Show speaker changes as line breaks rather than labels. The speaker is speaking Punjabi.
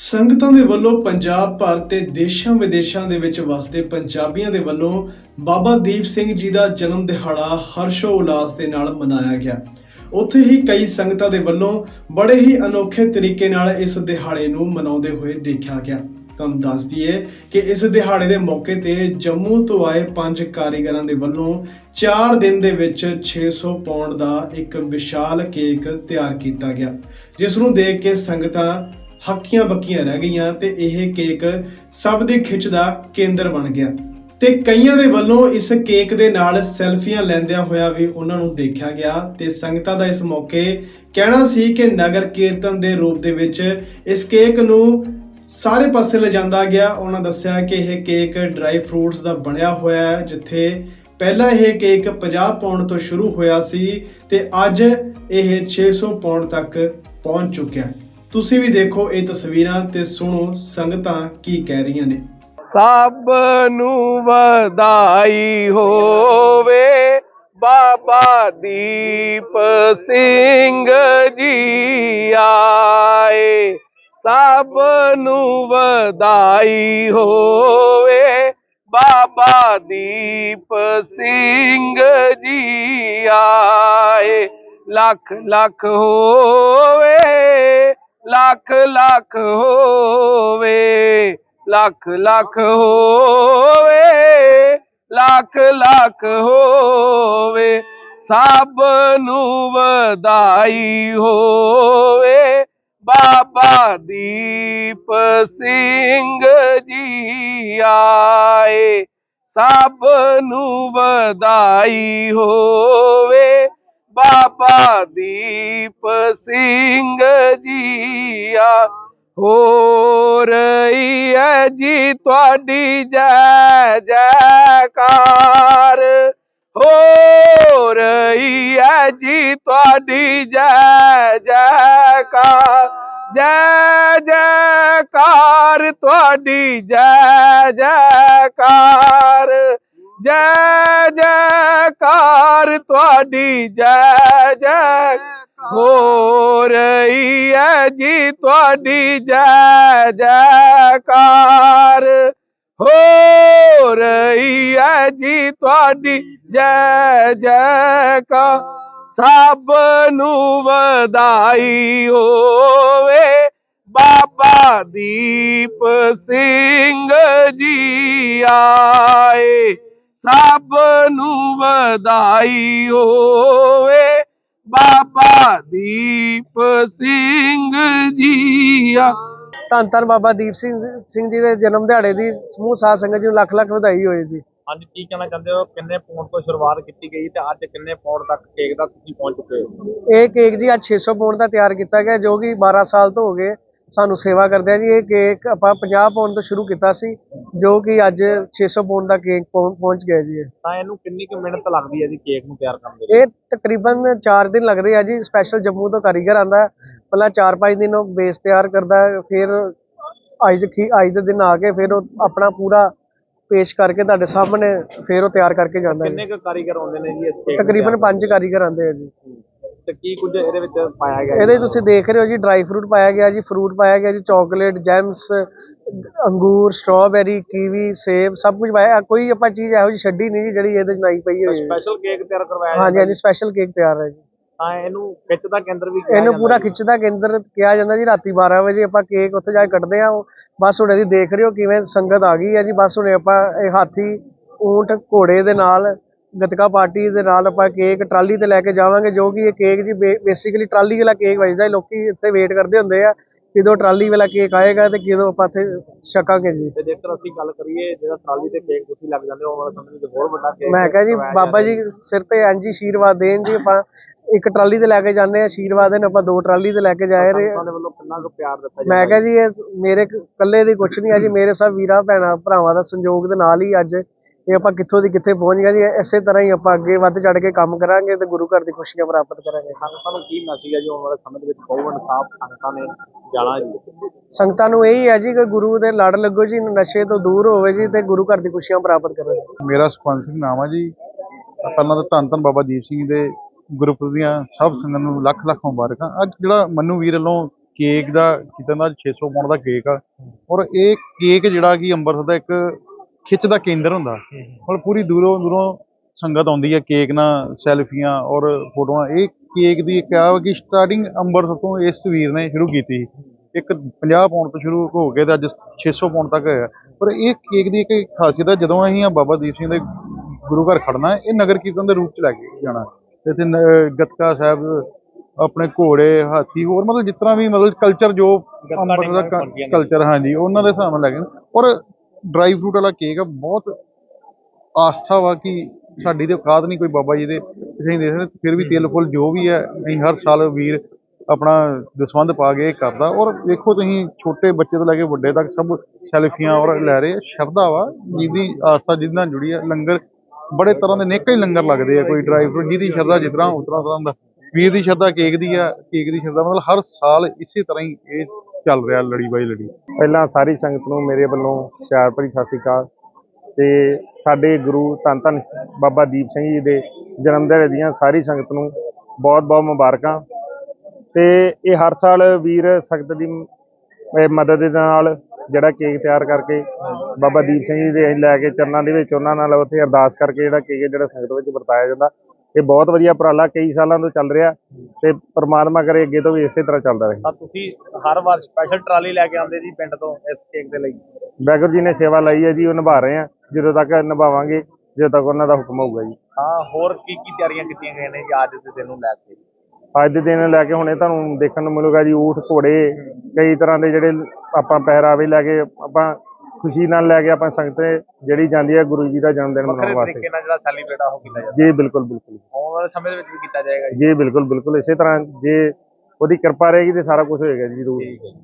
ਸੰਗਤਾਂ ਦੇ ਵੱਲੋਂ ਪੰਜਾਬ, ਭਾਰਤ ਤੇ ਦੇਸ਼ਾਂ ਵਿਦੇਸ਼ਾਂ ਦੇ ਵਿੱਚ ਵਸਦੇ ਪੰਜਾਬੀਆਂ ਦੇ ਵੱਲੋਂ ਬਾਬਾ ਦੀਪ ਸਿੰਘ ਜੀ ਦਾ ਜਨਮ ਦਿਹਾੜਾ ਹਰਸ਼ੋ ਉਲਾਸ ਦੇ ਨਾਲ ਮਨਾਇਆ ਗਿਆ। ਉੱਥੇ ਹੀ ਕਈ ਸੰਗਤਾਂ ਦੇ ਵੱਲੋਂ ਬੜੇ ਹੀ ਅਨੋਖੇ ਤਰੀਕੇ ਨਾਲ ਇਸ ਦਿਹਾੜੇ ਨੂੰ ਮਨਾਉਂਦੇ ਹੋਏ ਦੇਖਿਆ ਗਿਆ। ਤੁਹਾਨੂੰ ਦੱਸ ਦਈਏ ਕਿ ਇਸ ਦਿਹਾੜੇ ਦੇ ਮੌਕੇ ਤੇ ਜੰਮੂ ਤੋਂ ਆਏ ਪੰਜ ਕਾਰੀਗਰਾਂ ਦੇ ਵੱਲੋਂ 4 ਦਿਨ ਦੇ ਵਿੱਚ 600 ਪੌਂਡ ਦਾ ਇੱਕ ਵਿਸ਼ਾਲ ਕੇਕ ਤਿਆਰ ਕੀਤਾ ਗਿਆ, ਜਿਸ ਨੂੰ ਦੇਖ ਕੇ ਸੰਗਤਾਂ ਹੱਕੀਆਂ ਬੱਕੀਆਂ ਰਹਿ ਗਈਆਂ ਤੇ ਇਹ ਕੇਕ ਸਭ ਦੀ ਖਿੱਚ ਦਾ ਕੇਂਦਰ ਬਣ ਗਿਆ। ਤੇ ਕਈਆਂ ਦੇ ਵੱਲੋਂ ਇਸ ਕੇਕ ਦੇ ਨਾਲ ਸੈਲਫੀਆਂ ਲੈਂਦਿਆਂ ਹੋਇਆ ਵੀ ਉਹਨਾਂ ਨੂੰ ਦੇਖਿਆ ਗਿਆ ਤੇ ਸੰਗਤਾਂ ਦਾ ਇਸ ਮੌਕੇ ਕਹਿਣਾ ਸੀ ਕਿ ਨਗਰ ਕੀਰਤਨ ਦੇ ਰੂਪ ਦੇ ਵਿੱਚ ਇਸ ਕੇਕ ਨੂੰ ਸਾਰੇ ਪਾਸੇ ਲਿਜਾਂਦਾ ਗਿਆ। ਉਹਨਾਂ ਦੱਸਿਆ ਕਿ ਇਹ ਕੇਕ ਡਰਾਈ ਫਰੂਟਸ ਦਾ ਬਣਿਆ ਹੋਇਆ ਹੈ, ਜਿੱਥੇ ਪਹਿਲਾਂ ਇਹ ਕੇਕ 50 ਪਾਉਂਡ ਤੋਂ ਸ਼ੁਰੂ ਹੋਇਆ ਸੀ ਤੇ ਅੱਜ ਇਹ 600 ਪਾਉਂਡ ਤੱਕ ਪਹੁੰਚ ਚੁੱਕਿਆ। ਤੁਸੀਂ ਵੀ ਦੇਖੋ ਇਹ ਤਸਵੀਰਾਂ ਤੇ ਸੁਣੋ ਸੰਗਤਾਂ ਕੀ ਕਹਿ ਰਹੀਆਂ ਨੇ।
ਸਭ ਨੂੰ ਵਧਾਈ ਹੋਵੇ ਬਾਬਾ ਦੀਪ ਸਿੰਘ ਜੀ ਆਏ। ਸਭ ਨੂੰ ਵਧਾਈ ਹੋਵੇ ਬਾਬਾ ਦੀਪ ਸਿੰਘ ਜੀ ਆਏ। ਲੱਖ ਲੱਖ ਹੋਵੇ ਲੱਖ ਲੱਖ ਹੋਵੇ, ਲੱਖ ਲੱਖ ਹੋਵੇ, ਲੱਖ ਲੱਖ ਹੋਵੇ, ਸਭ ਨੂੰ ਵਧਾਈ ਹੋਵੇ। ਬਾਬਾ ਦੀਪ ਸਿੰਘ ਜੀ ਆਏ, ਸਭ ਨੂੰ ਵਧਾਈ ਹੋਵੇ। ਬਾਬਾ ਦੀਪ ਸਿੰਘ ਜੀ ਆ ਹੋ ਰਹੀ ਹੈ ਜੀ ਤੁਹਾਡੀ ਜੈ, ਜੈਕਾਰ। ਹੋ ਰਹੀ ਹੈ ਜੀ ਤੁਹਾਡੀ ਜੈ, ਜੈਕਾਰ। ਜੈ, ਜੈਕਾਰ, ਤੁਹਾਡੀ ਜੈ, ਜੈਕਾਰ। ਜੈ, ਜੈਕਾਰ, ਤੁਹਾਡੀ ਜੈ ਜੈ ਹੋ ਰਹੀ ਹੈ ਜੀ ਤੁਹਾਡੀ ਜੈ ਜੈਕਾਰ। ਹੋ ਰਹੀ ਹੈ ਜੀ ਤੁਹਾਡੀ ਜੈ ਜੈਕਾਰ। ਸਭ ਨੂੰ ਵਧਾਈ ਹੋਵੇ ਬਾਬਾ ਦੀਪ ਸਿੰਘ ਜੀ ਆਏ। ਸਭ ਨੂੰ ਵਧਾਈ ਹੋਵੇ ਬਾਬਾ ਦੀਪ ਸਿੰਘ ਜੀ ਆ ਧੰਨ ਧੰਨ ਬਾਬਾ ਦੀਪ ਸਿੰਘ ਸਿੰਘ ਜੀ ਦੇ ਜਨਮ ਦਿਹਾੜੇ ਦੀ ਸਮੂਹ ਸਾਧ ਸੰਗਤ ਜੀ ਨੂੰ ਲੱਖ ਲੱਖ ਵਧਾਈ ਹੋਏ ਜੀ।
ਅੱਜ ਕੀ ਕਹਿਣਾ ਚਾਹੁੰਦੇ ਹੋ? ਕਿੰਨੇ ਪੌਂਡ ਤੋਂ ਸ਼ੁਰੂਆਤ ਕੀਤੀ ਗਈ ਤੇ ਅੱਜ ਕਿੰਨੇ ਪੌਂਡ ਤੱਕ ਕੇਕ ਦਾ ਤੁਸੀਂ ਪਹੁੰਚ ਚੁੱਕੇ ਹੋ?
ਇਹ ਕੇਕ ਜੀ ਅੱਜ 600 ਪੌਂਡ ਦਾ ਤਿਆਰ ਕੀਤਾ ਗਿਆ ਜੋ ਕਿ 12 ਸਾਲ ਤੋਂ ਹੋ ਗਏ। ਸਾਨੂੰ ਸੇਵਾ ਕਰਦੇ ਆ ਜੀ। ਇਹ ਕੇਕ ਆਪਾਂ 50 ਪੌਂਡ ਤੋਂ ਸ਼ੁਰੂ ਕੀਤਾ ਸੀ ਜੋ ਕਿ ਅੱਜ 600 ਪੌਂਡ ਦਾ ਕੇਕ ਪਹੁੰ- ਪਹੁੰਚ ਗਿਆ ਜੀ।
ਤਾਂ ਇਹਨੂੰ ਕਿੰਨੀ ਕੁ ਮਿਹਨਤ ਲੱਗਦੀ ਹੈ ਜੀ ਕੇਕ ਨੂੰ ਤਿਆਰ ਕਰਨ ਦੇ ਲਈ?
ਇਹ ਤਕਰੀਬਨ 4 ਦਿਨ ਲੱਗਦੇ ਆ ਜੀ। ਸਪੈਸ਼ਲ ਜੰਮੂ ਤੋਂ ਕਾਰੀਗਰ ਆਂਦਾ ਪਹਿਲਾਂ 4-5 ਦਿਨ ਉਹ ਬੇਸ ਤਿਆਰ ਕਰਦਾ ਫਿਰ ਅੱਜ ਖੀ ਅੱਜ ਦੇ ਦਿਨ ਆ ਕੇ ਫਿਰ ਉਹ ਆਪਣਾ ਪੂਰਾ ਪੇਸ਼ ਕਰਕੇ ਤੁਹਾਡੇ ਸਾਹਮਣੇ ਫਿਰ ਉਹ ਤਿਆਰ ਕਰਕੇ ਜਾਂਦਾ
ਕਿੰਨੇ ਕੁ ਕਾਰੀਗਰ ਆਉਂਦੇ ਨੇ ਜੀ ਇਸ ਕੇਕ
ਤਕਰੀਬਨ
ਤਿਆਰ
5 ਕਾਰੀਗਰ ਆਂਦੇ ਆ ਜੀ?
ਤੇ ਕੀ ਕੁਝ ਇਹਦੇ ਵਿੱਚ ਪਾਇਆ ਗਿਆ
ਇਹਦੇ ਤੁਸੀਂ ਦੇਖ ਰਹੇ ਹੋ ਜੀ ਡਰਾਈ ਫਰੂਟ ਪਾਇਆ ਗਿਆ ਜੀ ਫਰੂਟ ਪਾਇਆ ਗਿਆ ਜੀ ਚਾਕਲੇਟ ਜੈਮਸ ਅੰਗੂਰ ਸਟ੍ਰਾਬੇਰੀ ਕੀਵੀ ਸੇਬ ਸਭ ਕੁਝ ਪਾਇਆ। ਕੋਈ ਆਪਾਂ ਚੀਜ਼ ਇਹੋ ਜਿਹੀ ਛੱਡੀ ਨਹੀਂ ਜਿਹੜੀ ਇਹਦੇ 'ਚ ਨਹੀਂ ਪਈ ਹੋਈ
ਸਪੈਸ਼ਲ ਕੇਕ ਤਿਆਰ ਕਰਵਾਇਆ
ਹਾਂਜੀ ਹਾਂਜੀ ਸਪੈਸ਼ਲ ਕੇਕ ਤਿਆਰ ਹੈ ਜੀ।
ਤਾਂ ਇਹਨੂੰ ਖਿੱਚ ਦਾ ਕੇਂਦਰ ਵੀ ਕਿਹਾ
ਇਹਨੂੰ ਪੂਰਾ
ਜੀ।
ਖਿੱਚ ਦਾ ਕੇਂਦਰ ਕਿਹਾ ਜਾਂਦਾ ਜੀ ਰਾਤੀ 12 ਵਜੇ ਆਪਾਂ ਕੇਕ ਉੱਥੇ ਜਾ ਕੇ ਕੱਟਦੇ ਆ ਬਸ ਹੁਣ ਅਸੀਂ ਦੇਖ ਰਹੇ ਹੋ ਕਿਵੇਂ ਸੰਗਤ ਆ ਗਈ ਹੈ ਜੀ। ਬਸ ਹੁਣ ਆਪਾਂ ਇਹ ਹਾਥੀ ਊਂਟ ਘੋੜੇ ਦੇ ਨਾਲ ਗਤਕਾ ਪਾਰਟੀ ਦੇ ਨਾਲ ਆਪਾਂ ਕੇਕ ਟਰਾਲੀ ਤੇ ਲੈ ਕੇ ਜਾਵਾਂਗੇ ਜੋ ਕਿ ਇਹ ਕੇਕ ਜੀ ਬੇਸਿਕਲੀ ਟਰਾਲੀ ਵਾਲਾ ਕੇਕ ਵੱਜਦਾ ਲੋਕੀ ਇੱਥੇ ਵੇਟ ਕਰਦੇ ਹੁੰਦੇ ਆ ਕਿਦੋਂ ਟਰਾਲੀ ਵਾਲਾ ਕੇਕ ਆਏਗਾ ਤੇ ਕਿਦੋਂ ਆਪਾਂ ਇੱਥੇ ਛਕਾਂਗੇ ਜੀ।
ਤੇ ਜੇਕਰ ਅਸੀਂ ਗੱਲ ਕਰੀਏ ਜਿਹੜਾ ਟਰਾਲੀ ਤੇ ਕੇਕ ਤੁਸੀਂ ਲੱਗ ਜਾਂਦੇ ਹੋ ਉਹ ਸਮਝ ਵਿੱਚ ਹੋਰ ਵੱਡਾ ਕੇਕ
ਮੈਂ ਕਿਹਾ ਜੀ ਬਾਬਾ ਜੀ ਸਿਰ ਤੇ ਹੀ ਆਸ਼ੀਰਵਾਦ ਦੇਣ ਜੀ ਆਪਾਂ ਇੱਕ ਟਰਾਲੀ ਤੇ ਲੈ ਕੇ ਜਾਂਦੇ ਆ ਆਸ਼ੀਰਵਾਦ ਦੇਣ ਆਪਾਂ ਦੋ ਟਰਾਲੀ ਤੇ ਲੈ ਕੇ ਜਾ ਰਹੇ।
ਦੇ ਵੱਲੋਂ ਕਿੰਨਾ ਕੁ ਪਿਆਰ ਦਿੱਤਾ
ਮੈਂ
ਜਾਂਦਾ
ਕਿਹਾ ਜੀ ਇਹ ਮੇਰੇ ਇਕੱਲੇ ਦੀ ਕੁਛ ਨਹੀਂ ਹੈ ਜੀ ਮੇਰੇ ਸਭ ਵੀਰਾਂ ਭੈਣਾਂ ਭਰਾਵਾਂ ਦਾ ਸੰਯੋਗ ਦੇ ਨਾਲ ਹੀ ਅੱਜ ਇਹ ਆਪਾਂ ਕਿੱਥੋਂ ਦੀ ਕਿੱਥੇ ਪਹੁੰਚ ਗਏ ਜੀ ਇਸੇ ਤਰ੍ਹਾਂ ਹੀ ਆਪਾਂ ਅੱਗੇ ਵੱਧ ਚੜ ਕੇ ਕੰਮ ਕਰਾਂਗੇ ਤੇ ਗੁਰੂ ਘਰ ਦੀ ਖੁਸ਼ੀਆਂ ਪ੍ਰਾਪਤ ਕਰਾਂਗੇ।
ਸੰਗਤਾਂ ਨੂੰ ਕੀ ਮੈਸੇਜ ਹੈ ਜੀ ਆਉਣ ਵਾਲੇ ਸਮੇਂ ਦੇ ਵਿੱਚ? ਬਹੁਤ ਇਨਸਾਫ ਸੰਗਤਾਂ ਨੇ ਜਾਣਾ ਜੀ।
ਸੰਗਤਾਂ ਨੂੰ ਇਹੀ ਹੈ ਜੀ ਕਿ ਗੁਰੂ ਦੇ ਲੜ ਲੱਗੋ ਜੀ ਨਸ਼ੇ ਤੋਂ ਦੂਰ ਹੋਵੇ ਜੀ ਤੇ ਗੁਰੂ ਘਰ ਦੀ ਖੁਸ਼ੀਆਂ ਪ੍ਰਾਪਤ ਕਰੋ।
ਮੇਰਾ ਸੁਖਵੰਤ ਸਿੰਘ ਨਾਮ ਆ ਜੀ। ਪਹਿਲਾਂ ਤਾਂ ਧੰਨ ਧੰਨ ਬਾਬਾ ਦੀਪ ਸਿੰਘ ਦੇ ਗੁਰਪੁਰਬ ਦੀਆਂ ਸਭ ਸੰਗਤਾਂ ਨੂੰ ਲੱਖ ਲੱਖ ਮੁਬਾਰਕਾਂ। ਅੱਜ ਜਿਹੜਾ ਮੰਨੂ ਵੀਰ ਵੱਲੋਂ ਕੇਕ ਦਾ ਕੀਤਾ ਦਾ 600 ਪਾਉਂਡ ਦਾ ਕੇਕ ਆ। ਔਰ ਇਹ ਕੇਕ ਜਿਹੜਾ ਕਿ ਅੰਮ੍ਰਿਤਸਰ ਦਾ ਇੱਕ ਖਿੱਚ ਦਾ ਕੇਂਦਰ ਹੁੰਦਾ। ਔਰ ਪੂਰੀ ਦੂਰੋਂ ਦੂਰੋਂ ਸੰਗਤ ਆਉਂਦੀ ਹੈ ਕੇਕ ਨਾਲ ਸੈਲਫੀਆਂ ਔਰ ਫੋਟੋਆਂ। ਇਹ ਕੇਕ ਦੀ ਆ ਕਿ ਸਟਾਰਟਿੰਗ ਅੰਮ੍ਰਿਤਸਰ ਤੋਂ ਇਸ ਵੀਰ ਨੇ ਸ਼ੁਰੂ ਕੀਤੀ। ਇੱਕ 50 ਪਾਉਂਡ ਤੋਂ ਸ਼ੁਰੂ ਹੋ ਕੇ ਤੇ ਅੱਜ 600 ਪਾਉਂਡ ਤੱਕ ਹੋਇਆ। ਪਰ ਇਹ ਕੇਕ ਦੀ ਇੱਕ ਖਾਸੀਅਤ ਹੈ ਜਦੋਂ ਅਸੀਂ ਆ ਬਾਬਾ ਦੀਪ ਸਿੰਘ ਦੇ ਗੁਰੂ ਘਰ ਖੜਨਾ ਇਹ ਨਗਰ ਕੀਰਤਨ ਦੇ ਰੂਪ ਚ ਲੈ ਕੇ ਜਾਣਾ ਤੇ ਇੱਥੇ ਗੱਤਕਾ ਸਾਹਿਬ ਆਪਣੇ ਘੋੜੇ ਹਾਥੀ ਹੋਰ ਮਤਲਬ ਤਰ੍ਹਾਂ ਵੀ ਮਤਲਬ ਕਲਚਰ ਜੋ ਅੰਮ੍ਰਿਤਸਰ ਦਾ ਕਲਚਰ ਹਾਂਜੀ ਉਹਨਾਂ ਦੇ ਹਿਸਾਬ ਨਾਲ ਲੈ ਕੇ ਔਰ ਡਰਾਈ ਫਰੂਟ ਵਾਲਾ ਕੇਕ ਆ, ਬਹੁਤ ਆਸਥਾ ਵਾ ਕਿ ਸਾਡੀ ਤੇ ਔਕਾਤ ਨਹੀਂ ਕੋਈ ਬਾਬਾ ਜੀ ਦੇ ਅਸੀਂ ਦੇ ਸਕਦੇ ਫਿਰ ਵੀ ਤਿਲ ਫੁੱਲ ਜੋ ਵੀ ਹੈ, ਅਸੀਂ ਹਰ ਸਾਲ ਵੀਰ ਆਪਣਾ ਦਸਵੰਧ ਪਾ ਕੇ ਇਹ ਕਰਦਾ। ਔਰ ਵੇਖੋ ਤੁਸੀਂ, ਛੋਟੇ ਬੱਚੇ ਤੋਂ ਲੈ ਕੇ ਵੱਡੇ ਤੱਕ ਸਭ ਸੈਲਫੀਆਂ ਔਰ ਲੈ ਰਹੇ ਸ਼ਰਧਾ ਵਾ, ਜਿਹਦੀ ਆਸਥਾ, ਜਿਹਦੇ ਨਾਲ ਜੁੜੀ ਹੈ ਲੰਗਰ ਬੜੇ ਤਰ੍ਹਾਂ ਦੇ ਨੇਕਾਂ ਹੀ ਲੰਗਰ ਲੱਗਦੇ ਆ ਕੋਈ ਡਰਾਈ ਫਰੂਟ ਜਿਹਦੀ ਸ਼ਰਧਾ ਜਿਸ ਤਰ੍ਹਾਂ ਉਸ ਤਰ੍ਹਾਂ ਦਾ। ਵੀਰ ਦੀ ਸ਼ਰਧਾ ਕੇਕ ਦੀ ਆ, ਕੇਕ ਦੀ ਸ਼ਰਧਾ, ਮਤਲਬ ਹਰ ਸਾਲ ਇਸੇ ਤਰ੍ਹਾਂ ਹੀ ਇਹ ਚੱਲ ਰਿਹਾ ਲੜੀ ਬਾਈ ਲੜੀ।
ਪਹਿਲਾਂ ਸਾਰੀ ਸੰਗਤ ਨੂੰ ਮੇਰੇ ਵੱਲੋਂ ਪਿਆਰ ਭਰੀ ਸਤਿ ਸ੍ਰੀ ਅਕਾਲ। ਤੇ ਸਾਡੇ ਗੁਰੂ ਧੰਨ ਧੰਨ ਬਾਬਾ ਦੀਪ ਸਿੰਘ ਜੀ ਦੇ ਜਨਮ ਦਿਹਾੜੇ ਦੀਆਂ ਸਾਰੀ ਸੰਗਤ ਨੂੰ ਬਹੁਤ ਬਹੁਤ ਮੁਬਾਰਕਾਂ। ਤੇ ਇਹ ਹਰ ਸਾਲ ਵੀਰ ਸੰਗਤ ਦੀ ਮਦਦ ਦੇ ਨਾਲ ਜਿਹੜਾ ਕੇਕ ਤਿਆਰ ਕਰਕੇ ਬਾਬਾ ਦੀਪ ਸਿੰਘ ਜੀ ਦੇ ਅਸੀਂ ਲੈ ਕੇ ਚਰਨਾਂ ਦੇ ਵਿੱਚ ਉਹਨਾਂ ਨਾਲ ਉੱਥੇ ਅਰਦਾਸ ਕਰਕੇ ਜਿਹੜਾ ਕੇਕ ਹੈ ਜਿਹੜਾ ਸੰਗਤ ਵਿੱਚ ਵਰਤਾਇਆ ਜਾਂਦਾ ਇਹ ਬਹੁਤ ਵਧੀਆ ਉਪਰਾਲਾ ਕਈ ਸਾਲਾਂ ਤੋਂ ਚੱਲ ਰਿਹਾ ਤੇ ਪ੍ਰਮਾਤਮਾ ਕਰੇ ਅੱਗੇ ਤੋਂ ਵੀ ਇਸੇ ਤਰ੍ਹਾਂ ਚੱਲਦਾ ਰਹੇ।
ਤਾਂ ਤੁਸੀਂ ਹਰ ਵਾਰ ਸਪੈਸ਼ਲ ਟਰਾਲੀ ਲੈ ਕੇ ਆਉਂਦੇ ਜੀ ਪਿੰਡ ਤੋਂ ਇਸ ਕੇਕ ਦੇ ਲਈ?
ਵਾਹਿਗੁਰੂ ਜੀ ਨੇ ਸੇਵਾ ਲਈ ਹੈ ਜੀ ਉਹ ਨਿਭਾ ਰਹੇ ਆ ਜਦੋਂ ਤੱਕ ਨਿਭਾਵਾਂਗੇ ਜਦੋਂ ਤੱਕ ਉਹਨਾਂ ਦਾ ਹੁਕਮ ਹੋਊਗਾ ਜੀ।
ਹਾਂ ਹੋਰ ਕੀ ਕੀ ਤਿਆਰੀਆਂ ਕੀਤੀਆਂ ਗਈਆਂ ਨੇ ਜੀ ਅੱਜ ਦੇ ਦਿਨ ਨੂੰ ਲੈ ਕੇ?
ਅੱਜ ਦੇ ਦਿਨ ਲੈ ਕੇ ਹੁਣੇ ਤੁਹਾਨੂੰ ਦੇਖਣ ਨੂੰ ਮਿਲੂਗਾ ਜੀ ਊਠ ਘੋੜੇ ਕਈ ਤਰ੍ਹਾਂ ਦੇ ਜਿਹੜੇ ਆਪਾਂ ਪਹਿਰਾਵੇ ਲੈ ਕੇ ਆਪਾਂ ਖੁਸ਼ੀ ਨਾਲ ਲੈ ਕੇ ਆਪਾਂ ਸੰਗਤ ਜਿਹੜੀ ਜਾਂਦੀ ਹੈ ਗੁਰੂ ਜੀ ਦਾ ਜਨਮ ਦਿਨ
ਵੱਖਰੇ
ਮਨਾਉਣ ਵਾਸਤੇ।
ਤਰੀਕੇ ਨਾਲ ਜਿਹੜਾ ਸੈਲੀਬ੍ਰੇਟ ਆ ਉਹ ਕੀਤਾ ਜਾਂਦਾ।
ਜੀ ਬਿਲਕੁਲ ਬਿਲਕੁਲ।
ਆਉਣ ਵਾਲੇ ਸਮੇਂ ਦੇ ਵਿੱਚ ਵੀ ਕੀਤਾ ਜਾਏਗਾ ਜੀ।
ਜੀ ਬਿਲਕੁਲ ਬਿਲਕੁਲ। ਇਸੇ ਤਰ੍ਹਾਂ ਜੇ ਉਹਦੀ ਕਿਰਪਾ ਰਹੇਗੀ ਤੇ ਸਾਰਾ ਕੁਝ ਹੋਏਗਾ ਜੀ ਜ਼ਰੂਰ।